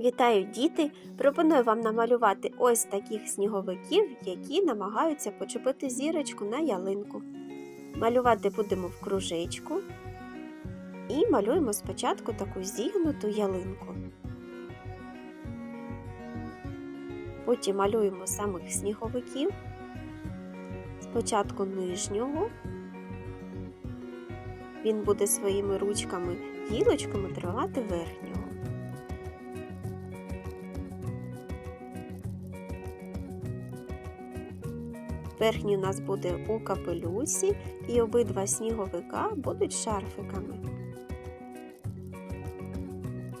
Вітаю, діти! Пропоную вам намалювати ось таких сніговиків, які намагаються почепити зірочку на ялинку. Малювати будемо в кружечку і малюємо спочатку таку зігнуту ялинку. Потім малюємо самих сніговиків. Спочатку нижнього. Він буде своїми ручками гілочками тривати верхнього. Верхній у нас буде у капелюсі, і обидва сніговика будуть шарфиками.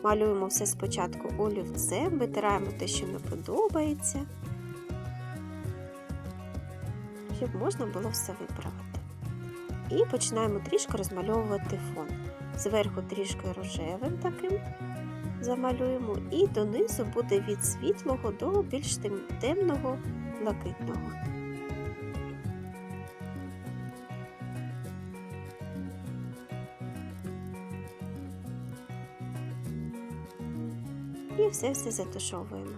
Малюємо все спочатку олівцем, витираємо те, що не подобається, щоб можна було все виправити. І починаємо трішки розмальовувати фон. Зверху трішки рожевим таким замалюємо, і донизу буде від світлого до більш темного блакитного. І все все затушовуємо.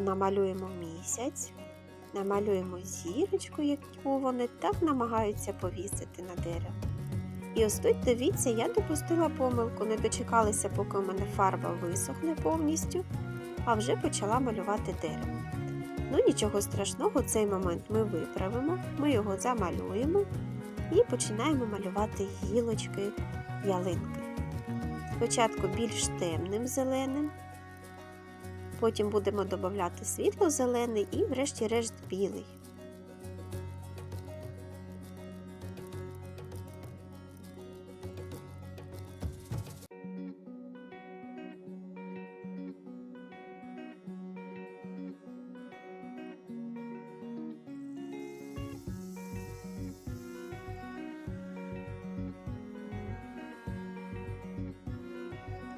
Намалюємо місяць, намалюємо зірочку, яку вони так намагаються повісити на дерево. І ось тут, дивіться, я допустила помилку, не дочекалася, поки у мене фарба висохне повністю, а вже почала малювати дерево. Ну нічого страшного, цей момент ми виправимо, ми його замалюємо і починаємо малювати гілочки ялинки. Спочатку більш темним зеленим, потім будемо додати світло-зелений і, врешті-решт, білий.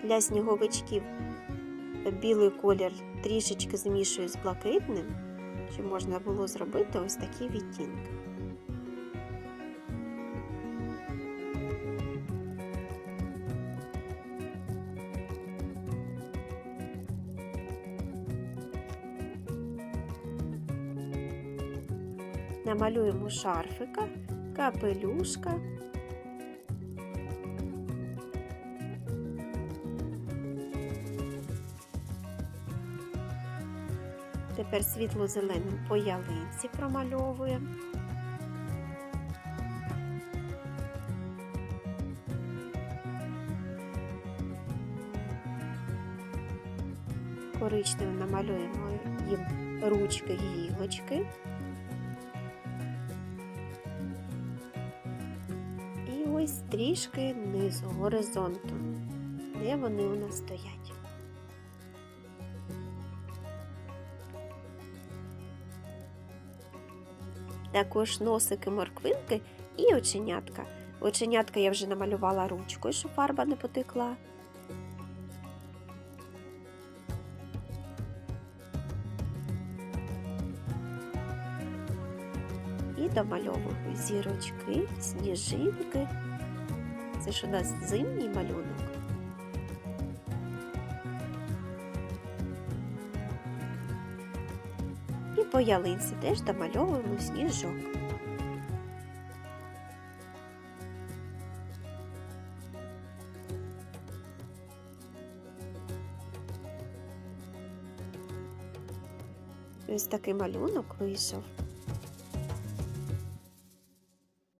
Для сніговичків білий колір трішечки змішую з блакитним, щоб можна було зробити ось такі відтінки. Намалюємо шарфика, капелюшка. Тепер світло-зеленим по ялинці промальовуємо. Коричневим намалюємо їм ручки гілочки. І ось трішки низу горизонту, де вони у нас стоять. Також носики морквинки і оченятка. Оченятка я вже намалювала ручкою, щоб фарба не потекла. І домальовую зірочки, сніжинки. Це ж у нас зимній малюнок. По ялинці теж домальовуємо сніжок. Ось такий малюнок вийшов.